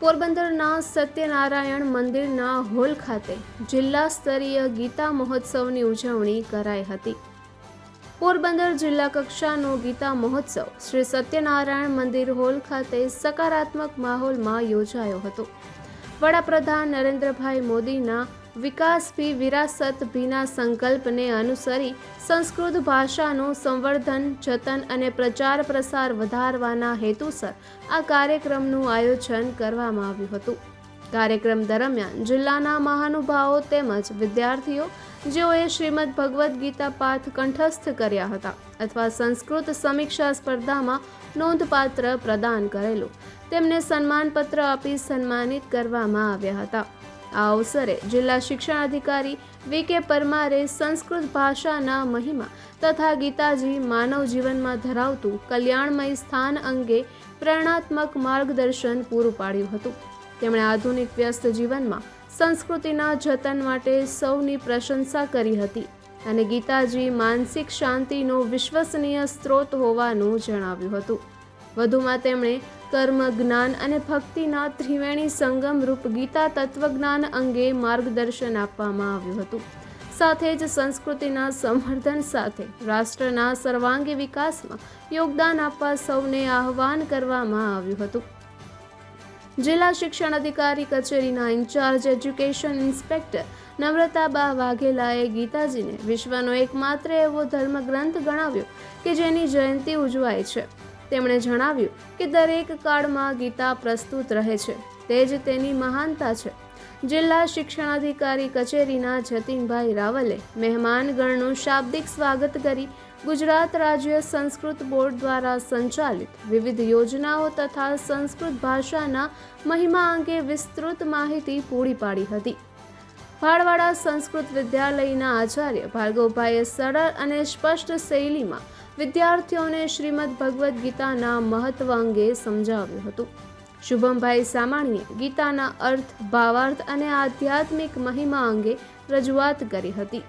પોરબંદરના સત્યનારાયણ મંદિરના હોલ ખાતે જિલ્લા સ્તરીય ગીતા મહોત્સવની ઉજવણી કરાઈ હતી. પોરબંદર જિલ્લા કક્ષાનો ગીતા મહોત્સવ શ્રી સત્યનારાયણ મંદિર હોલ ખાતે સકારાત્મક માહોલમાં યોજાયો હતો. વડાપ્રધાન નરેન્દ્રભાઈ મોદીના વિકાસ ભી વિરાસત ભીના સંકલ્પને અનુસરી સંસ્કૃત ભાષાનું સંવર્ધન, જતન અને પ્રચાર પ્રસાર વધારવાના હેતુસર આ કાર્યક્રમનું આયોજન કરવામાં આવ્યું હતું. કાર્યક્રમ દરમિયાન જિલ્લાના મહાનુભાવો તેમજ વિદ્યાર્થીઓ, જેઓએ શ્રીમદ ભગવદ્ ગીતા પાઠ કંઠસ્થ કર્યા હતા અથવા સંસ્કૃત સમીક્ષા સ્પર્ધામાં નોંધપાત્ર પ્રદાન કરેલું, તેમને સન્માનપત્ર આપી સન્માનિત કરવામાં આવ્યા હતા. આ અવસરે જિલ્લા શિક્ષણ અધિકારી વી કે પરમારે સંસ્કૃત ભાષાના મહિમા તથા ગીતાજી માનવ જીવનમાં ધરાવતું કલ્યાણમય સ્થાન અંગે પ્રેરણાત્મક માર્ગદર્શન પૂરું પાડ્યું હતું. તેમણે આધુનિક વ્યસ્ત જીવનમાં સંસ્કૃતિના જતન માટે સૌની પ્રશંસા કરી હતી અને ગીતાજી માનસિક શાંતિનો વિશ્વસનીય સ્ત્રોત હોવાનું જણાવ્યું હતું. વધુમાં તેમણે કર્મ, જ્ઞાન અને ભક્તિના ત્રિવેણી સંગમ રૂપ ગીતા તત્વજ્ઞાન અંગે માર્ગદર્શન આપવામાં આવ્યું હતું. સાથે જ સંસ્કૃતિના સંવર્ધન સાથે રાષ્ટ્રના સર્વાંગી વિકાસમાં યોગદાન આપવા સૌને આહવાન કરવામાં આવ્યું હતું. જિલ્લા શિક્ષણ અધિકારી કચેરીના ઇન્ચાર્જ એજ્યુકેશન ઇન્સ્પેક્ટર નમ્રતાબા વાઘેલાએ ગીતાજીને વિશ્વનો એકમાત્ર એવો ધર્મગ્રંથ ગણાવ્યો કે જેની જયંતિ ઉજવાય છે. તેમણે જણાવ્યું કે દરેક કાળમાં ગીતા પ્રસ્તુત રહે છે. તે જ તેની મહાનતા છે. જિલ્લા શિક્ષણાધિકારી કચેરીના જતીનભાઈ રાવલે મહેમાનગણનું શાબ્દિક સ્વાગત કરી ગુજરાત રાજ્ય સંસ્કૃત બોર્ડ દ્વારા સંચાલિત વિવિધ યોજનાઓ તથા સંસ્કૃત ભાષાના મહિમા અંગે વિસ્તૃત માહિતી પૂરી પાડી હતી. ભાડવાડા સંસ્કૃત વિદ્યાલયના આચાર્ય ભાર્ગવભાઈએ સરળ અને સ્પષ્ટ શૈલીમાં વિદ્યાર્થીઓને શ્રીમદ ભગવદ્ ગીતાના મહત્વ અંગે સમજાવ્યું હતું. શુભમભાઈ સામાણીએ ગીતાના અર્થ, ભાવાર્થ અને આધ્યાત્મિક મહિમા અંગે રજૂઆત કરી હતી.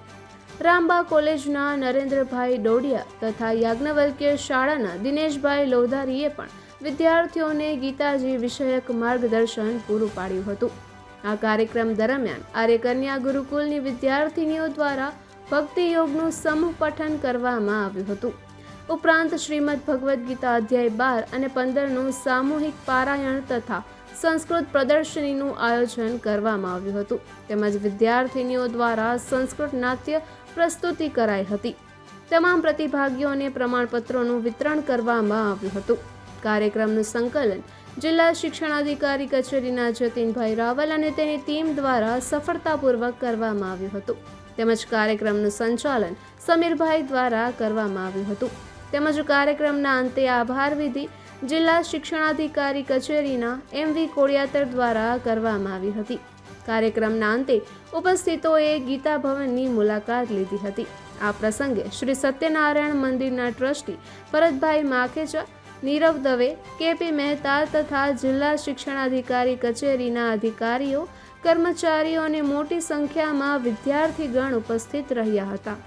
રામબા કોલેજના નરેન્દ્રભાઈ ડોડિયા તથા યાજ્ઞવલ્ક્ય શાળાના દિનેશભાઈ લોધારીએ પણ વિદ્યાર્થીઓને ગીતાજી વિષયક માર્ગદર્શન પૂરું પાડ્યું હતું. આ કાર્યક્રમ દરમિયાન આર્ય કન્યા ગુરુકુલની વિદ્યાર્થીનીઓ દ્વારા ભક્તિ યોગનું સમૂહ પઠન કરવામાં આવ્યું હતું. ઉપરાંત શ્રીમદ ભગવદ્ ગીતા અધ્યાય બાર અને પંદરનું સામૂહિક પારાયણ તથા સંસ્કૃત પ્રદર્શનીનું આયોજન કરવામાં આવ્યું હતું. તેમજ વિદ્યાર્થીનીઓ દ્વારા સંસ્કૃત નાટ્ય પ્રસ્તુતિ કરાઈ હતી. તમામ પ્રતિભાગીઓને પ્રમાણપત્રોનું વિતરણ કરવામાં આવ્યું હતું. કાર્યક્રમનું સંકલન જિલ્લા શિક્ષણાધિકારી કચેરીના જતીનભાઈ રાવલ અને તેની ટીમ દ્વારા સફળતાપૂર્વક કરવામાં આવ્યું હતું. તેમજ કાર્યક્રમનું સંચાલન સમીરભાઈ દ્વારા કરવામાં આવ્યું હતું. તેમજ કાર્યક્રમના અંતે આભાર વિધિ જિલ્લા શિક્ષણાધિકારી કચેરીના એમ વી કોડિયાતર દ્વારા કરવામાં આવી હતી. કાર્યક્રમના અંતે ઉપસ્થિતોએ ગીતા ભવનની મુલાકાત લીધી હતી. આ પ્રસંગે શ્રી સત્યનારાયણ મંદિરના ટ્રસ્ટી ભરતભાઈ માખેચા, નીરવ દવે, કેપી મહેતા તથા જિલ્લા શિક્ષણાધિકારી કચેરીના અધિકારીઓ, કર્મચારીઓ અને મોટી સંખ્યામાં વિદ્યાર્થીગણ ઉપસ્થિત રહ્યા હતા.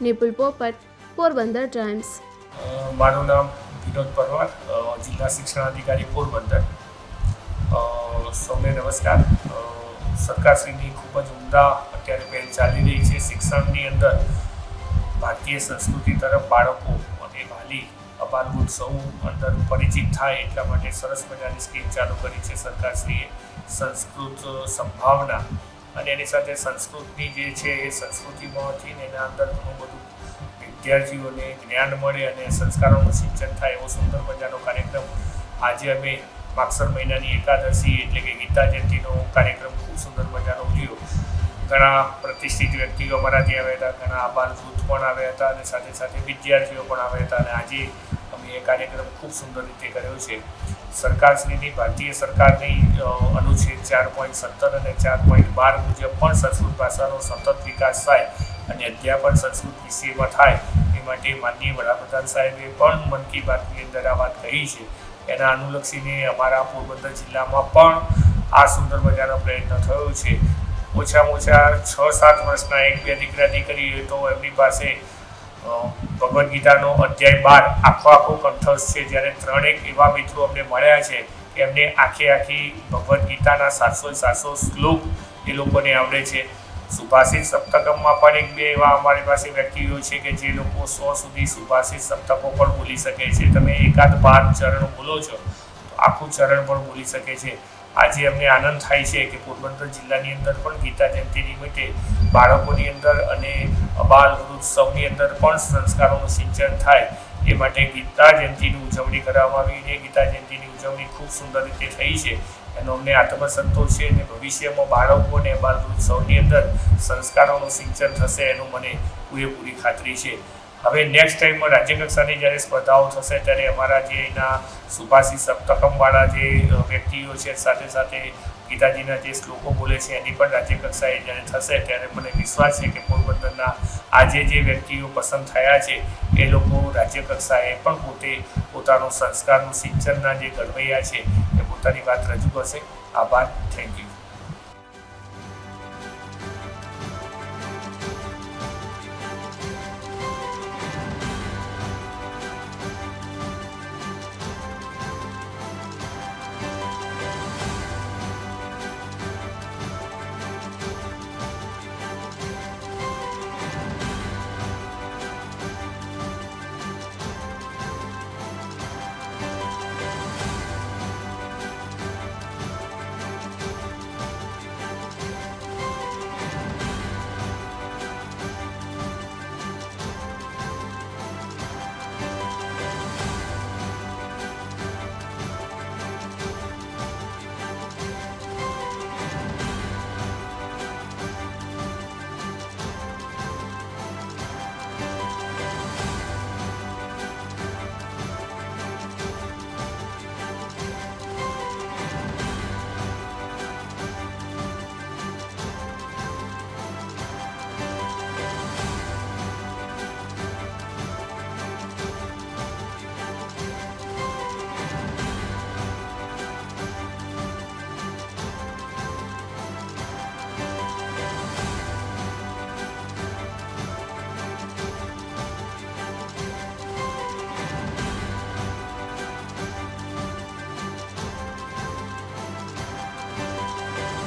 નિપુલ પોપટ પોરબંદર ટાઈમ્સ. મારું નામ વિનોદ પરમાર જિલ્લા જિલ્લા શિક્ષણાધિકારી પોરબંદર. સૌને નમસ્કાર. સરકારશ્રીની ખૂબ જ ઉમદા અત્યારે પહેલ ચાલી રહી છે. શિક્ષણની અંદર ભારતીય સંસ્કૃતિ તરફ બાળકો અને વાલી અબાલવૃદ્ધ સૌ અંદર પરિચિત થાય એટલા માટે સરસ મજાની સ્કીમ ચાલુ કરી છે સરકારશ્રીએ. સંસ્કૃત સંભાવના અને એની સાથે સંસ્કૃતની જે છે એ સંસ્કૃતિમાંથી ને એના અંદર ઘણું બધું વિદ્યાર્થીઓને જ્ઞાન મળે અને સંસ્કારોનું સિંચન થાય એવો સુંદર મજાનો કાર્યક્રમ આજે અમે માગસર મહિનાની એકાદશી એટલે કે ગીતા જયંતિનો કાર્યક્રમ ખૂબ સુંદર મજાનો ઉજવ્યો. ઘણા પ્રતિષ્ઠિત વ્યક્તિઓ અમારા ત્યાં આવ્યા હતા, ઘણા આભાર જૂથ પણ આવ્યા હતા અને સાથે સાથે વિદ્યાર્થીઓ પણ આવ્યા હતા અને આજે અમે એ કાર્યક્રમ ખૂબ સુંદર રીતે કર્યો છે. સરકારશ્રીની, ભારતીય સરકારની અનુચ્છેદ ચાર પોઈન્ટ સત્તર અને ચાર પોઈન્ટ બાર મુજબ પણ સંસ્કૃત ભાષાનો સતત વિકાસ થાય અને અધ્યાપન સંસ્કૃત વિષયમાં થાય, એ માટે માનનીય વડાપ્રધાન સાહેબે પણ મન કી બાતની અંદર આ વાત કહી છે. એના અનુલક્ષીને અમારા પોરબંદર જિલ્લામાં પણ આ સુંદર મજાનો પ્રયત્ન થયો છે. ઓછામાં ઓછા છ સાત વર્ષના એક બે દીકરા દીકરી તો એમની પાસે ભગવદ્ ગીતાનો અધ્યાય બાર આખો આખો કંઠસ્થ છે. જ્યારે ત્રણેક એવા મિત્રો અમને મળ્યા છે એમને આખી આખી ભગવદ્ ગીતાના સાતસો સાતસો શ્લોક એ લોકોને આવડે છે. સુભાષિત સપ્તકમમાં પણ એક બે એવા અમારી પાસે વ્યક્તિઓ છે કે જે લોકો સો સુધી સુભાષિત સપ્તકો પણ બોલી શકે છે. તમે એકાદ બાર ચરણ બોલો છો, તો આખું ચરણ પણ બોલી શકે છે. આજે અમને આનંદ થાય છે કે પોરબંદર જિલ્લાની અંદર પણ ગીતા જયંતિ નિમિત્તે બાળકોની અંદર અને બાલ વૃદ્ધ અંદર પણ સંસ્કારોનું સિંચન થાય. એ માટે ગીતા જયંતિની ઉજવણી કરવામાં આવી અને ગીતા જયંતિની ઉજવણી ખૂબ સુંદર રીતે થઈ છે. એનો અમને આત્મસંતોષ છે અને ભવિષ્યમાં બાળકો અને બાળવૃદ્ધ સૌની અંદર સંસ્કારોનું સિંચન થશે એનું મને પૂરેપૂરી ખાતરી છે. હવે નેક્સ્ટ ટાઈમમાં રાજ્યકક્ષાની જ્યારે સ્પર્ધાઓ થશે ત્યારે અમારા જે એના સુભાષી સપ્તકમવાળા જે વ્યક્તિઓ છે સાથે સાથે ગીતાજીના જે શ્લોકો બોલે છે એની પણ રાજ્યકક્ષાએ જ્યારે થશે ત્યારે મને વિશ્વાસ છે કે પોરબંદરના આજે જે વ્યક્તિઓ પસંદ થયા છે એ લોકો રાજ્યકક્ષાએ પણ પોતે પોતાનું સંસ્કારનું સિંચનના જે ઘડવૈયા છે પોતાની વાત રજૂ કરશે આભાર. Thank you